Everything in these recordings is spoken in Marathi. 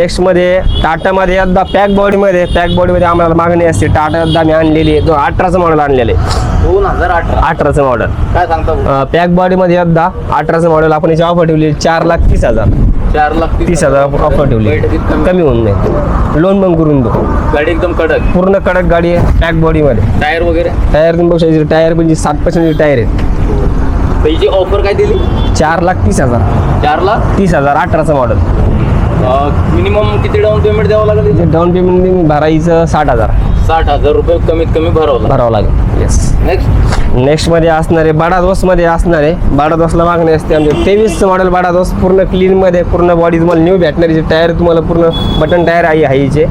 नेक्स्टमध्ये टाटामध्ये एकदा पॅक बॉडीमध्ये पॅक बॉडीमध्ये आम्हाला मागणी असते. टाटा एकदा आम्ही आणलेली आहे. दोन अठराचं मॉडेल आणलेले दोन हजार अठरा. अठराचं मॉडेल काय सांगता? पॅक बॉडीमध्ये एकदा अठराचं मॉडेल आपण याची ऑफर ठेवली. चार लाख तीस हजार. चार लाख तीस हजार ऑफर ठेवली. कमी. होऊन नाही लोन पण करून दो गाडी एकदम कडक. पूर्ण कडक गाडी आहे पॅक बॉडीमध्ये टायर वगैरे? टायर तुम्ही बघू शकता टायर म्हणजे सात पर्सेंट टायर आहेत त्याची ऑफर काय दिली? चार लाख तीस हजार. चार लाख? तीस हजार अठराचं मॉडेल मिनिमम किती डाऊन पेमेंट द्यावं लागेल डाऊन पेमेंट भरायचं साठ हजार. साठ हजार रुपये कमीत कमी भरावं भरावं लागेल. येस नेक्स्ट नेक्स्टमध्ये असणारे बाडा मध्ये असणारे बाडा दोसला मागणी असते आमचे. तेवीसचं मॉडेल बाडा दोस पूर्ण क्लीनमध्ये पूर्ण बॉडी तुम्हाला न्यू भेटणारीचे टायर तुम्हाला पूर्ण बटन टायर आहे हाईचे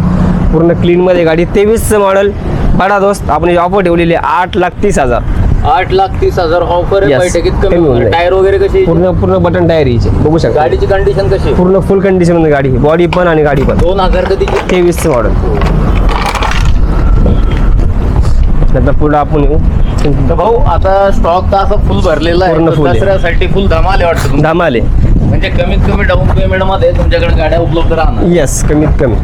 पूर्ण क्लीनमध्ये गाडी. तेवीसचं मॉडेल बाडा दोस्त आपण ऑफर ठेवलेली आठ लाख तीस हजार. आठ लाख तीस हजार ऑफर आहे Yes. बैठकीत कमी कमी होऊन होणार. जाईल. टायर वगैरे कशी पूर्ण पूर्ण बटन टायर यायचे. बघू शकता. गाडीची कंडिशन कशी? आहे? पूर्ण फुल कंडिशनमध्ये गाडी. बॉडी पण आणि गाडी पण. दोन हजार कधीची तेवीसचं मॉडेल नंतर पुढं आपण येऊ. तर भाऊ आता स्टॉक तर असं फुल भरलेला आहे. पूर्ण तर full आहे. दसऱ्यासाठी फुल धमाल आहे वाटतं तुमचं. धामाले म्हणजे कमीत कमी डाऊन पेमेंटमध्ये तुमच्याकडे गाड्या उपलब्ध राहणार. येस कमीत कमी.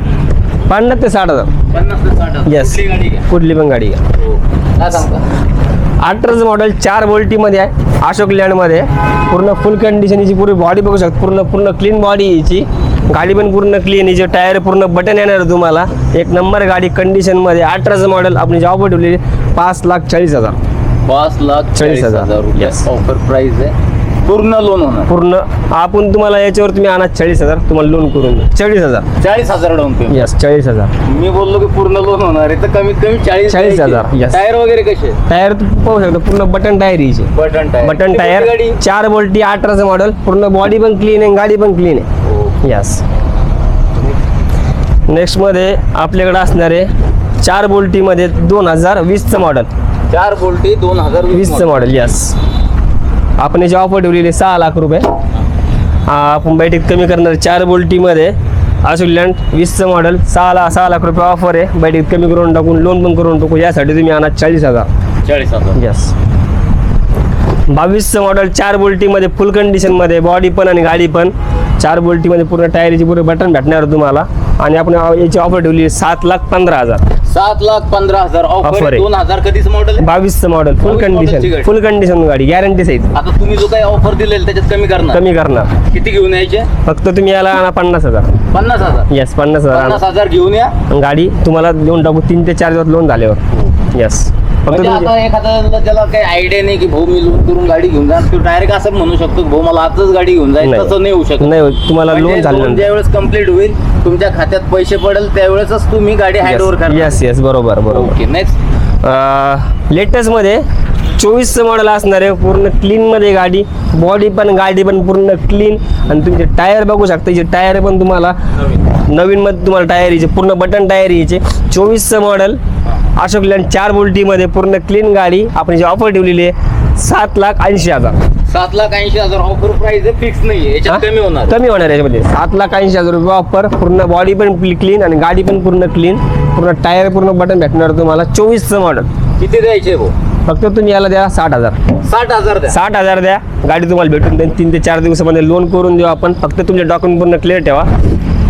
पन्नास ते साठ हजार. पन्नास ते साठ हजार. येस कुठली गाडी घ्या? कुठली पण गाडी घ्या. हो. काय सांगता? अठराचं मॉडेल चार बोल्टीमध्ये आहे अशोक लँडमध्ये. पूर्ण फुल कंडिशनची पूर्ण बॉडी बघू शकतो. पूर्ण पूर्ण क्लीन बॉडी याची गाडी पण पूर्ण क्लीन याची टायर पूर्ण बटन येणार तुम्हाला. एक नंबर गाडी कंडिशनमध्ये अठराचं मॉडेल आपण जॉब ठेवलेली पाच लाख चाळीस हजार. पाच लाख चाळीस हजार. रुपये. ऑफर प्राइस आहे. पूर्ण लोन होणार. पूर्ण. आपण तुम्हाला याच्यावर तुम्ही आणा चाळीस हजार तुम्हाला लोन करून देऊ. चाळीस हजार. चाळीस हजार डाऊन पेमेंट यस चाळीस हजार. मी बोललो की पूर्ण लोन होणार आहे तर कमीत कमी चाळीस 40,000, yes. टायर वगैरे कसे? टायर तुम्ही पाहू शकता पूर्ण button tyre button tyre button tyre चार बोल्टी अठराचं मॉडेल पूर्ण बॉडी पण क्लीन आहे गाडी पण क्लीन आहे. हो. यस नेक्स्टमध्ये आपल्याकडे असणारे चार बोल्टीमध्ये दोन हजार वीसचं मॉडेल चार बोल्टी दोन हजार वीसचं मॉडेल यस आपण याची ऑफर ठेवलेली आहे सहा लाख रुपये. आपण बैठक कमी करणार चार बोल्टीमध्ये आशुलँड वीसचं मॉडेल सहा लाख सहा लाख रुपये ऑफर आहे. बैठक कमी करून टाकून लोन पण करून टाकू. यासाठी तुम्ही आणा चाळीस हजार. चाळीस हजार. यस बावीसचं मॉडेल चार बोल्टीमध्ये फुल कंडिशनमध्ये बॉडी पण आणि गाडी पण. चार बोल्टीमध्ये पूर्ण टायरची पूर्ण बटन भेटणार तुम्हाला. आणि आपण याची ऑफर ठेवली सात लाख पंधरा हजार. सात लाख पंधरा हजार. Offer ऑफर आहे. दोन हजार कधीच मॉडेल बावीसचं मॉडेल फुल 22 model ची कंडिशन गाडी. फुल कंडिशन गाडी गॅरंटी सहित. आता तुम्ही जो काही ऑफर दिलेल त्याच्यात कमी करणार. कमी करणार. किती घेऊन यायचे? फक्त तुम्ही याला आणा पन्नास हजार. पन्नास हजार. येस पन्नास हजार पन्नास आणा. हजार घेऊन या. गाडी तुम्हाला देऊन टाकू तीन ते चार दिवस लोन झाल्यावर. येस फक्त म्हणजे तुम्ही आता एखादा ज्याला काही आयडिया नाही की भाऊ मी लोन करून गाडी घेऊन जा तो डायरेक्ट असं म्हणू शकतो की भाऊ मला आजच गाडी घेऊन जाईल नाही. तसं नाही होऊ शकत. नाही. तुम्हाला लोन म्हणजे झाल्यानंतर ज्यावेळेस कंप्लीट होईल तुमच्या खात्यात पैसे पडेल त्यावेळेसच तुम्ही गाडी हँड ओव्हर करणार. येस येस बरोबर बरोबर. ओके नेक्स्ट लेटेस्टमध्ये चोवीसचं मॉडेल असणार आहे पूर्ण क्लीनमध्ये गाडी बॉडी पण गाडी पण पूर्ण क्लीन आणि तुमचे टायर बघू शकता टायर पण तुम्हाला नवीनमध्ये तुम्हाला टायर यायचे पूर्ण बटन टायर यायचे. चोवीसचं मॉडेल अशोक लँड चार बोल्टीमध्ये पूर्ण क्लीन गाडी आपण जी ऑफर ठेवलेली आहे सात लाख ऐंशी हजार. सात लाख ऐंशी हजार ऑफर प्राइस फिक्स नाहीये याच्यात? कमी होणार. कमी होणार याच्यामध्ये. सात लाख ऐंशी हजार रुपये ऑफर पूर्ण बॉडी पण क्लीन आणि गाडी पण पूर्ण क्लीन पूर्ण टायर पूर्ण बटन भेटणार तुम्हाला चोवीसचं मॉडेल किती द्यायचे भाऊ? फक्त तुम्ही याला द्या साठ हजार. साठ हजार द्या. साठ हजार द्या. गाडी तुम्हाला भेटून देईन. तीन ते चार दिवसामध्ये लोन करून देऊ आपण. फक्त तुमचे डॉक्युमेंट पूर्ण क्लिअर ठेवा.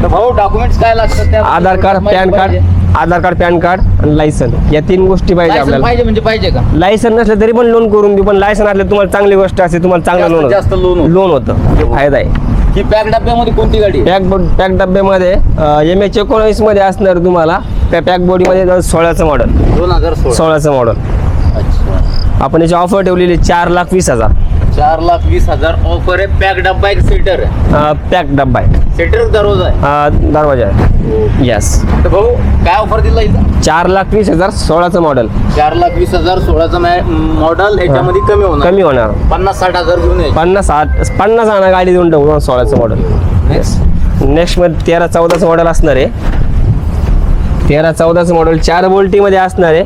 तर भाऊ डॉक्युमेंट्स काय लागतात त्या Aadhaar card PAN card Aadhaar card PAN card आणि लायसन या तीन गोष्टी पाहिजे License आपल्याला. पाहिजे म्हणजे पाहिजे का? लायसन नसलं तरी पण लोन करून देऊ पण लायसन असलं तुम्हाला चांगली गोष्ट असते तुम्हाला चांगलं लोन जास्त loan होतं. लोन होतं. हे फायदा आहे. ही पॅक डब्यामध्ये कोणती गाडी आहे? पॅक पॅक डब्यामध्ये एम एच एकोणावीसमध्ये असणार तुम्हाला. त्या पॅक बॉडीमध्ये सोळाचं मॉडेल दोन हजार सोळा. सोळाचं मॉडेल अच्छा. आपण याची ऑफर ठेवलेली आहे चार लाख वीस हजार. चार लाख वीस हजार ऑफर आहे. पॅक डब्बा एक सीटर आहे. पॅक डब्बा आहे. सीटर दररोज आहे. अं, दरवाजा आहे. यस तर भाऊ काय ऑफर दिला इथं? चार लाख वीस हजार सोळाचं मॉडेल चार लाख वीस हजार सोळाचं मॉडेल ह्याच्यामध्ये कमी होणार. कमी होणार. पन्नास साठ हजार घेऊन यायचे. पन्नास आठ पन्नास आणा गाडी देऊन टाकू सोळाचं मॉडेल Next. नेक्स्टमध्ये तेरा चौदाचं मॉडेल असणार आहे. तेरा चौदाचं मॉडेल चार बोल्टीमध्ये असणार आहे.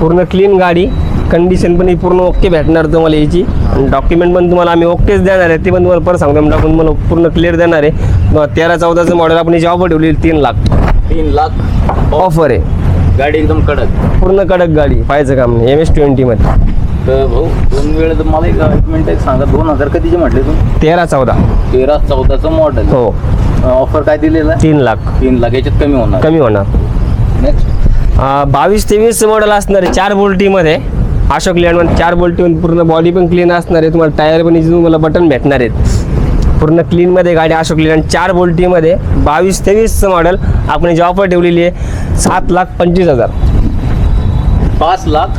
पूर्ण क्लीन गाडी. कंडिशन पण ही पूर्ण ओके भेटणार तुम्हाला याची. आणि डॉक्युमेंट पण तुम्हाला आम्ही ओकेच देणार आहे ते पण तुम्हाला परत सांगतो. टाकून तुम्हाला पूर्ण क्लिअर देणार आहे. तेरा चौदाचं मॉडेल आपण याची ऑफर ठेवली तीन लाख. तीन लाख ऑफर आहे. गाडी एकदम कडक. पूर्ण कडक गाडी पाहायचं काम नाही. एम एस ट्वेंटीमध्ये तर भाऊ दोन वेळ तर मला एक एक मिनिट एक सांगा. दोन हजार कधीचे म्हटले तुम्ही तेरा चौदा. तेरा चौदाचं मॉडेल हो. ऑफर काय दिलेलं आहे? तीन लाख. तीन लाख याच्यात कमी होणार. कमी होणार. नेक्स्ट बावीस तेवीस मॉडेल असणार आहे चार बोल्टीमध्ये. अशोक लँडमध्ये चार बोल्टीमध्ये पूर्ण बॉडी पण क्लीन असणार आहे. तुम्हाला टायर पण इथे तुम्हाला बटन भेटणार आहेत. पूर्ण क्लीनमध्ये गाडी अशोक लेलँड चार बोल्टीमध्ये बावीस तेवीसचं मॉडेल आपण जी ऑफर ठेवलेली आहे. सात लाख पंचवीस हजार. पाच लाख?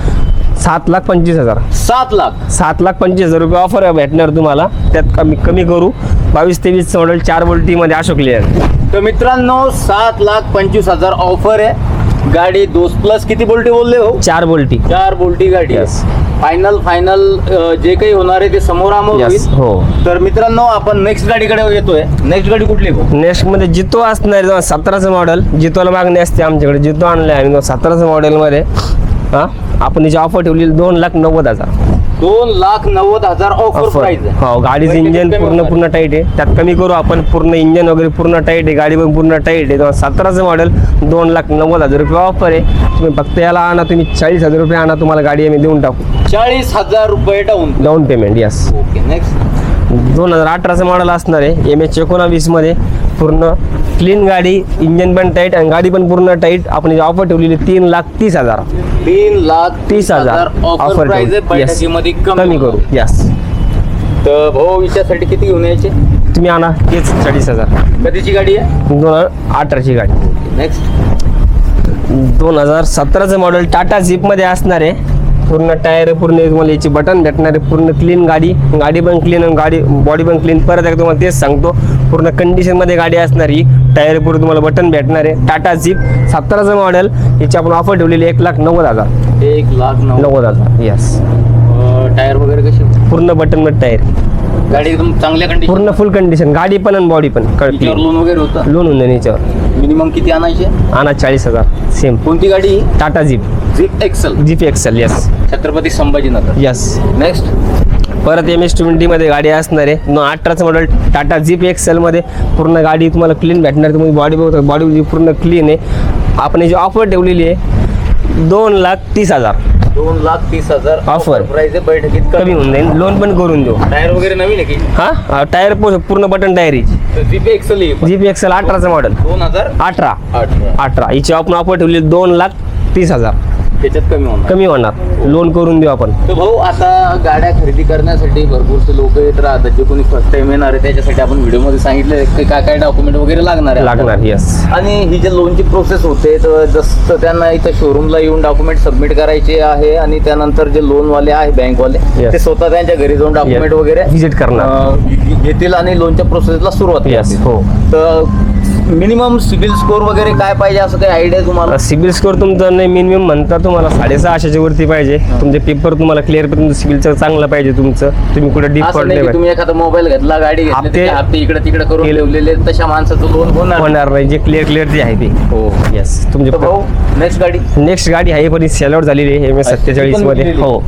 सात लाख पंचवीस हजार. सात लाख? सात लाख पंचवीस हजार रुपये ऑफर भेटणार तुम्हाला. त्यात कमी कमी करू. बावीस तेवीसचं मॉडेल चार बोल्टीमध्ये अशोक लेलँड तर मित्रांनो सात लाख पंचवीस हजार ऑफर आहे. गाडी दोस प्लस किती बोल्टी बोलले हो? चार बोल्टी. चार बोल्टी गाडी Yes. फायनल फायनल जे काही होणार आहे ते समोर होईल. हो. तर मित्रांनो आपण नेक्स्ट गाडीकडे येतोय. नेक्स्ट गाडी कुठली भाऊ? नेक्स्टमध्ये जितो असणार आहे सतराचं मॉडेल जितोला मागणी असते आमच्याकडे. जितो आणलं आहे आम्ही सतराचं मॉडेलमध्ये हां? आपण ऑफर ठेवली दोन लाख नव्वद हजार. दोन लाख नव्वद हजार ऑफर प्राइस आहे हो गाडीचं इंजन कमी पूर्ण होणार. पूर्ण टाईट आहे. त्यात कमी करू आपण पूर्ण इंजन वगैरे पूर्ण टाईट आहे गाडी पण पूर्ण टाईट आहे. तेव्हा सतराचं मॉडेल दोन लाख नव्वद हजार रुपये ऑफर आहे. तुम्ही फक्त याला आणा तुम्ही चाळीस हजार रुपये आणा तुम्हाला गाडी आम्ही देऊन टाकू. चाळीस हजार रुपये down down payment yes okay next दोन हजार अठराचं मॉडेल असणार आहे एम एच एकोणावीसमध्ये पूर्ण क्लीन गाडी इंजन पण टाईट आणि गाडी पण पूर्ण टाईट आपण ऑफर ठेवलेली तीन लाख तीस हजार. तीन लाख तीस हजार ऑफर प्राइस आहे. बैठकीमध्ये कमी करू यस तर भाऊ विचारसाठी किती घेऊन यायचे? तुम्ही आणा. तेच चाळीस हजार. कधीची गाडी आहे? दोन हजार अठराची गाडी. नेक्स्ट दोन हजार सतराचं मॉडेल टाटा झिपमध्ये असणार आहे. पूर्ण टायर पूर्ण तुम्हाला याची बटन भेटणार आहे. पूर्ण क्लीन गाडी गाडी पण क्लीन आणि गाडी बॉडी पण क्लीन परत एकदा तुम्हाला तेच सांगतो पूर्ण कंडिशनमध्ये गाडी असणार ही. टायर पूर्ण तुम्हाला बटन भेटणार आहे. टाटा झिप सतराचं मॉडेल याची आपण ऑफर ठेवलेली एक लाख नव्वद हजार. एक लाख नव्वद. हजार यस टायर वगैरे कसे? पूर्ण बटन टायर. गाडी एकदम चांगल्या कंडिशन पूर्ण फुल कंडिशन गाडी पण आणि बॉडी पण याच्यावर लोन वगैरे होतं? लोन होऊन जाईल याच्यावर. मिनिमम किती आणायचे? आणा चाळीस हजार. सेम कोणती गाडी? Tata Zip Zip XL jeep XL yes Chhatrapati Sambhajinagar. Yes next परत एम एस ट्वेंटीमध्ये गाडी असणार आहे. न अठराचं मॉडेल टाटा जीप एक्सेलमध्ये पूर्ण गाडी तुम्हाला क्लीन भेटणार. तुम्ही बॉडी बघता बॉडी पूर्ण क्लीन आहे. आपण जी ऑफर ठेवलेली आहे. दोन लाख तीस हजार. दोन लाख तीस हजार. Offer. प्राइस बैठकीत कमी होऊन जाईल. लोन पण करून देऊ. टायर वगैरे नवीन आहे की? हां? टायर पूर्ण बटन टायर तर झिप एक्सल. जीप एक्सेल अठराचं मॉडेल दोन हजार अठरा. अठरा. अठरा. हिची आपण ऑफर ठेवली दोन लाख तीस हजार. त्याच्यात कमी होणार. कमी होणार. लोन करून देऊ आपण. तर भाऊ आता गाड्या खरेदी करण्यासाठी भरपूरसे लोक येत राहतात. जे कोणी फर्स्ट टाइम येणार आहे त्याच्यासाठी आपण व्हिडिओमध्ये सांगितलं की काय काय डॉक्युमेंट वगैरे लागणार आहे. लागणार यस आणि ही जे लोनची प्रोसेस होते तर जसं त्यांना इथं शोरूमला येऊन डॉक्युमेंट सबमिट करायचे आहे आणि त्यानंतर जे लोनवाले आहे बँकवाले Yes. ते स्वतः त्यांच्या घरी जाऊन डॉक्युमेंट वगैरे व्हिजिट करणार. घेतील आणि लोनच्या प्रोसेसला सुरुवात. हो. तर मिनिमम सिबिल स्कोर वगैरे काय पाहिजे असं काही आयडिया तुम्हाला? सिबिल स्कोअर तुमचा नाही मिनिमम म्हणता तुम्हाला साडेसहाशेच्या वरती पाहिजे. तुमचे पेपर तुम्हाला क्लिअर तुमचं सिबिलचं चांगलं पाहिजे तुमचं. तुम्ही कुठे डीप असं नाही की तुम्ही एखादा मोबाईल घेतला गाडी घेतली हप्ते- त्याचे हप्ते इकडे तिकडे करून केले- ठेवलेले तशा माणसाचं लोन होणार होणार नाही जे क्लिअर क्लिअर ते आहे ते. हो. येस तुमचे भाऊ नेक्स्ट गाडी. नेक्स्ट गाडी आहे पण सेल आउट झालेली आहे एम एस सत्तेचाळीसमध्ये? हो.